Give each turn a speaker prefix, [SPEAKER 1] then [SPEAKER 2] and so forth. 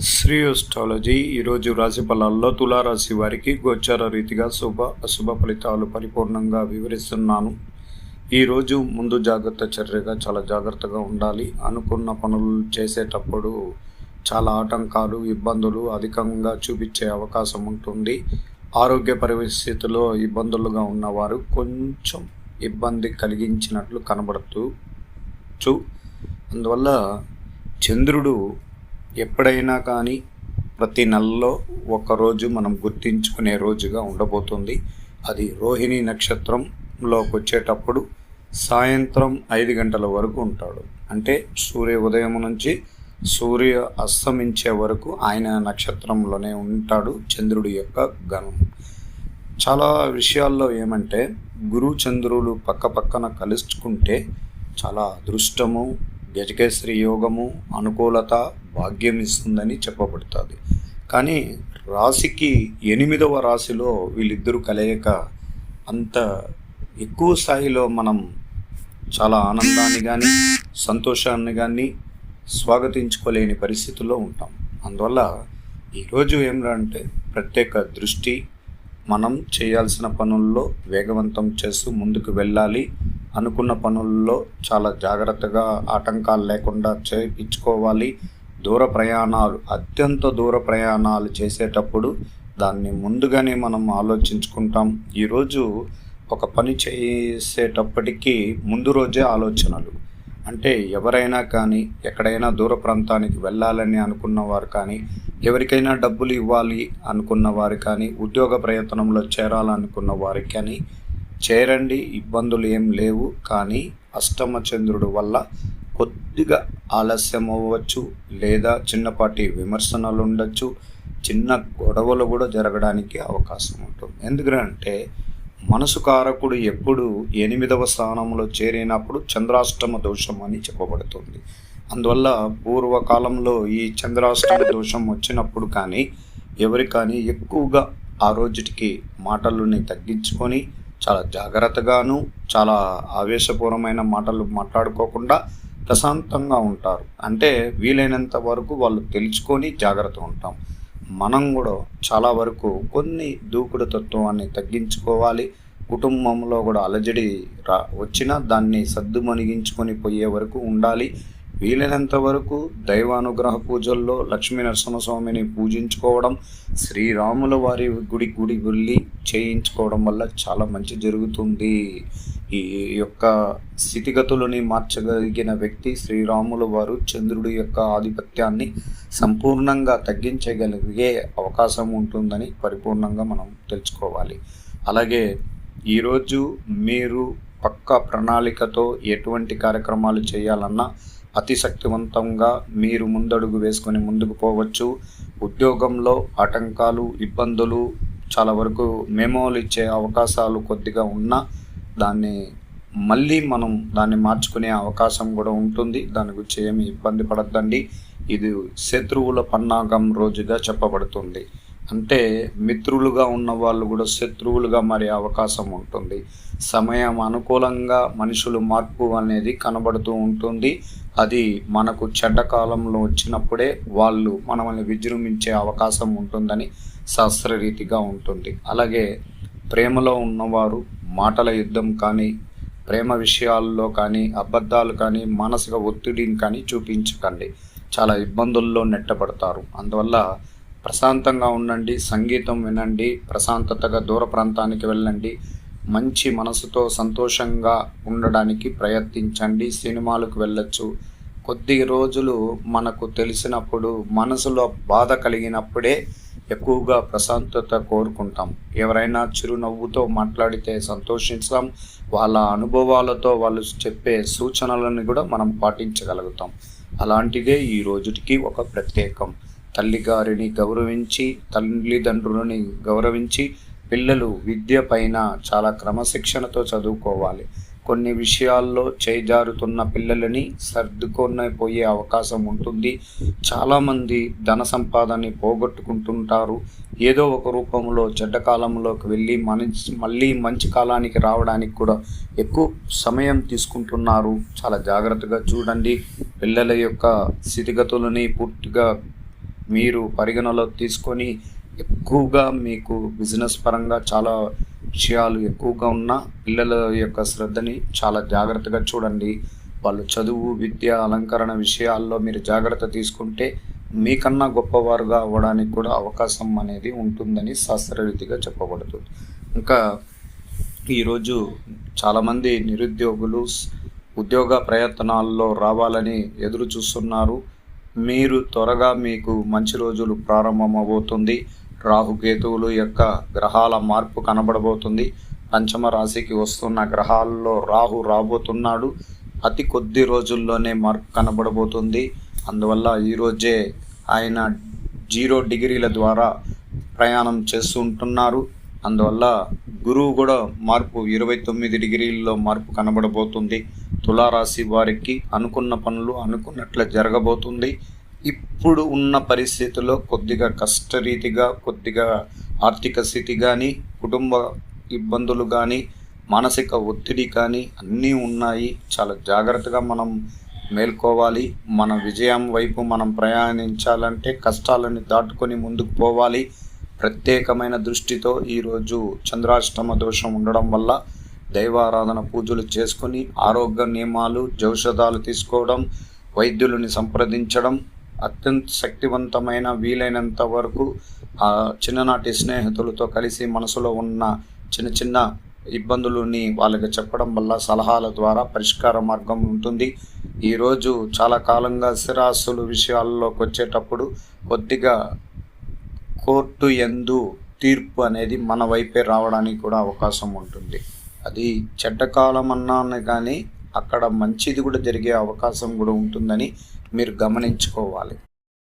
[SPEAKER 1] Shri astrology ఈరోజు రాశి ఫలాల్లో తులారాశి వారికి గోచార రీతిగా శుభ అశుభ ఫలితాలు పరిపూర్ణంగా వివరిస్తున్నాను. ఈరోజు ముందు జాగ్రత్త చర్యగా చాలా జాగ్రత్తగా ఉండాలి. అనుకున్న పనులు చేసేటప్పుడు చాలా ఆటంకాలు ఇబ్బందులు అధికంగా చూపించే అవకాశం ఉంటుంది. ఆరోగ్య పరిస్థితిలో ఇబ్బందులుగా ఉన్నవారు కొంచెం ఇబ్బంది కలిగించినట్లు కనబడుతూ చూ. అందువల్ల చంద్రుడు ఎప్పుడైనా కానీ ప్రతి నెలలో ఒకరోజు మనం గుర్తించుకునే రోజుగా ఉండబోతుంది. అది రోహిణి నక్షత్రంలోకి వచ్చేటప్పుడు సాయంత్రం ఐదు గంటల వరకు ఉంటాడు. అంటే సూర్య ఉదయం నుంచి సూర్య అస్తమించే వరకు ఆయన నక్షత్రంలోనే ఉంటాడు చంద్రుడి యొక్క గణం. చాలా విషయాల్లో ఏమంటే గురు చంద్రులు పక్క పక్కన కలుసుకుంటే చాలా అదృష్టము గజకేశ్వరి యోగము అనుకూలత భాగ్యం ఇస్తుందని చెప్పబడుతుంది. కానీ రాశికి ఎనిమిదవ రాశిలో వీళ్ళిద్దరూ కలయిక అంత ఎక్కువ స్థాయిలో మనం చాలా ఆనందాన్ని కానీ సంతోషాన్ని కానీ స్వాగతించుకోలేని పరిస్థితుల్లో ఉంటాం. అందువల్ల ఈరోజు ఏమిటంటే ప్రత్యేక దృష్టి మనం చేయాల్సిన పనుల్లో వేగవంతం చేస్తూ ముందుకు వెళ్ళాలి. అనుకున్న పనుల్లో చాలా జాగ్రత్తగా ఆటంకాలు లేకుండా చేయించుకోవాలి. దూర ప్రయాణాలు అత్యంత దూర ప్రయాణాలు చేసేటప్పుడు దాన్ని ముందుగానే మనం ఆలోచించుకుంటాం. ఈరోజు ఒక పని చేసేటప్పటికీ ముందు రోజే ఆలోచనలు. అంటే ఎవరైనా కానీ ఎక్కడైనా దూర ప్రాంతానికి వెళ్ళాలని అనుకున్నవారు కానీ ఎవరికైనా డబ్బులు ఇవ్వాలి అనుకున్న వారు కానీ ఉద్యోగ ప్రయత్నంలో చేరాలనుకున్న వారికి కానీ చేరండి ఇబ్బందులు ఏం లేవు. కానీ అష్టమ చంద్రుడు వల్ల కొద్దిగా ఆలస్యం అవ్వచ్చు లేదా చిన్నపాటి విమర్శనలు ఉండొచ్చు చిన్న గొడవలు కూడా జరగడానికి అవకాశం ఉంటుంది. ఎందుకంటే మనసు కారకుడు ఎప్పుడు ఎనిమిదవ స్థానంలో చేరినప్పుడు చంద్రాష్టమ దోషం అని చెప్పబడుతుంది. అందువల్ల పూర్వకాలంలో ఈ చంద్రాష్టమ దోషం వచ్చినప్పుడు కానీ ఎవరి కానీ ఎక్కువగా ఆ రోజుటికి మాటలని తగ్గించుకొని చాలా జాగ్రత్తగాను చాలా ఆవేశపూర్వమైన మాటలు మాట్లాడుకోకుండా ప్రశాంతంగా ఉంటారు. అంటే వీలైనంత వరకు వాళ్ళు తెలుసుకొని జాగ్రత్త ఉంటాం. మనం కూడా చాలా వరకు కొన్ని దూకుడు తత్వాన్ని తగ్గించుకోవాలి. కుటుంబంలో కూడా అలజడి రా వచ్చినా దాన్ని సర్దుమణిగించుకొని పోయే వరకు ఉండాలి. వీలైనంత వరకు దైవానుగ్రహ పూజల్లో లక్ష్మీ నరసింహస్వామిని పూజించుకోవడం శ్రీరాముల వారి గుడి గుడి వెళ్ళి చేయించుకోవడం వల్ల చాలా మంచి జరుగుతుంది. ఈ యొక్క స్థితిగతులని మార్చగలిగిన వ్యక్తి శ్రీరాముల వారు చంద్రుడి యొక్క ఆధిపత్యాన్ని సంపూర్ణంగా తగ్గించగలిగే అవకాశం ఉంటుందని పరిపూర్ణంగా మనం తెలుసుకోవాలి. అలాగే ఈరోజు మీరు పక్క ప్రణాళికతో ఎటువంటి కార్యక్రమాలు చేయాలన్నా అతి శక్తివంతంగా మీరు ముందడుగు వేసుకొని ముందుకు పోవచ్చు. ఉద్యోగంలో ఆటంకాలు ఇబ్బందులు చాలా వరకు మెమోలు ఇచ్చే అవకాశాలు కొద్దిగా ఉన్నా దాన్ని మళ్ళీ మనం దాన్ని మార్చుకునే అవకాశం కూడా ఉంటుంది. దాని గురించి ఏమి ఇబ్బంది పడద్దండి. ఇది శత్రువుల పన్నాగం రోజుగా చెప్పబడుతుంది. అంటే మిత్రులుగా ఉన్న వాళ్ళు కూడా శత్రువులుగా మారే అవకాశం ఉంటుంది. సమయం అనుకూలంగా మనుషులు మార్పు అనేది కనబడుతూ ఉంటుంది. అది మనకు చెడ్డ కాలంలో వచ్చినప్పుడే వాళ్ళు మనల్ని విజృంభించే అవకాశం ఉంటుందని శాస్త్రరీతిగా ఉంటుంది. అలాగే ప్రేమలో ఉన్నవారు మాటల యుద్ధం కానీ ప్రేమ విషయాల్లో కానీ అబద్ధాలు కానీ మానసిక ఒత్తిడిని కానీ చూపించకండి. చాలా ఇబ్బందుల్లో నెట్టబడతారు. అందువల్ల ప్రశాంతంగా ఉండండి సంగీతం వినండి ప్రశాంతతగా దూర ప్రాంతానికి వెళ్ళండి మంచి మనసుతో సంతోషంగా ఉండడానికి ప్రయత్నించండి సినిమాలకు వెళ్ళచ్చు కొద్ది రోజులు మనకు తెలిసినప్పుడు మనసులో బాధ కలిగినప్పుడే ఎక్కువగా ప్రశాంతత కోరుకుంటాం. ఎవరైనా చిరునవ్వుతో మాట్లాడితే సంతోషిస్తాం వాళ్ళ అనుభవాలతో వాళ్ళు చెప్పే సూచనలను కూడా మనం పాటించగలుగుతాం. అలాంటిదే ఈ రోజుటికి ఒక ప్రత్యేకం. తల్లిగారిని గౌరవించి తల్లిదండ్రులని గౌరవించి పిల్లలు విద్య పైన చాలా క్రమశిక్షణతో చదువుకోవాలి. కొన్ని విషయాల్లో చేజారుతున్న పిల్లలని సర్దుకొని పోయే అవకాశం ఉంటుంది. చాలామంది ధన సంపాదనని పోగొట్టుకుంటుంటారు. ఏదో ఒక రూపంలో చెడ్డ కాలంలోకి వెళ్ళి మన మళ్ళీ మంచి కాలానికి రావడానికి కూడా ఎక్కువ సమయం తీసుకుంటున్నారు. చాలా జాగ్రత్తగా చూడండి. పిల్లల యొక్క స్థితిగతులని పూర్తిగా మీరు పరిగణలో తీసుకొని ఎక్కువగా మీకు బిజినెస్ పరంగా చాలా విషయాలు ఎక్కువగా ఉన్న పిల్లల యొక్క శ్రద్ధని చాలా జాగ్రత్తగా చూడండి. వాళ్ళు చదువు విద్య అలంకరణ విషయాల్లో మీరు జాగ్రత్త తీసుకుంటే మీకన్నా గొప్పవారుగా అవ్వడానికి కూడా అవకాశం అనేది ఉంటుందని శాస్త్రరీతిగా చెప్పబడుతుంది. ఇంకా ఈరోజు చాలామంది నిరుద్యోగులు ఉద్యోగ ప్రయత్నాల్లో రావాలని ఎదురు చూస్తున్నారు మీరు త్వరగా మీకు మంచి రోజులు ప్రారంభమవుతుంది రాహుకేతువులు యొక్క గ్రహాల మార్పు కనబడబోతుంది. పంచమ రాశికి వస్తున్న గ్రహాల్లో రాహు రాబోతున్నాడు. అతి కొద్ది రోజుల్లోనే మార్పు కనబడబోతుంది. అందువల్ల ఈరోజే ఆయన జీరో డిగ్రీల ద్వారా ప్రయాణం చేస్తుంటున్నారు అందువల్ల గురువు కూడా మార్పు ఇరవై తొమ్మిది డిగ్రీల్లో మార్పు కనబడబోతుంది. తులారాశి వారికి అనుకున్న పనులు అనుకున్నట్లు జరగబోతుంది. ఇప్పుడు ఉన్న పరిస్థితుల్లో కొద్దిగా కష్టరీతిగా కొద్దిగా ఆర్థిక స్థితి కానీ కుటుంబ ఇబ్బందులు కానీ మానసిక ఒత్తిడి కానీ అన్నీ ఉన్నాయి. చాలా జాగ్రత్తగా మనం మేల్కోవాలి. మన విజయం వైపు మనం ప్రయాణించాలంటే కష్టాలను దాటుకొని ముందుకు పోవాలి. ప్రత్యేకమైన దృష్టితో ఈరోజు చంద్రాష్టమ దోషం ఉండడం వల్ల దైవారాధన పూజలు చేసుకొని ఆరోగ్య నియమాలు ఔషధాలు తీసుకోవడం వైద్యులని సంప్రదించడం అత్యంత శక్తివంతమైన వీలైనంత వరకు ఆ చిన్ననాటి స్నేహితులతో కలిసి మనసులో ఉన్న చిన్న చిన్న ఇబ్బందులని వాళ్ళకి చెప్పడం వల్ల సలహాల ద్వారా పరిష్కార మార్గం ఉంటుంది. ఈరోజు చాలా కాలంగా స్థిరాస్తులు విషయాల్లోకి వచ్చేటప్పుడు కొద్దిగా కోర్టు ఎందు తీర్పు అనేది మన వైపే రావడానికి కూడా అవకాశం ఉంటుంది. అది చెడ్డకాలం అన్నాను కానీ అక్కడ మంచిది కూడా జరిగే అవకాశం కూడా ఉంటుందని మీరు గమనించుకోవాలి.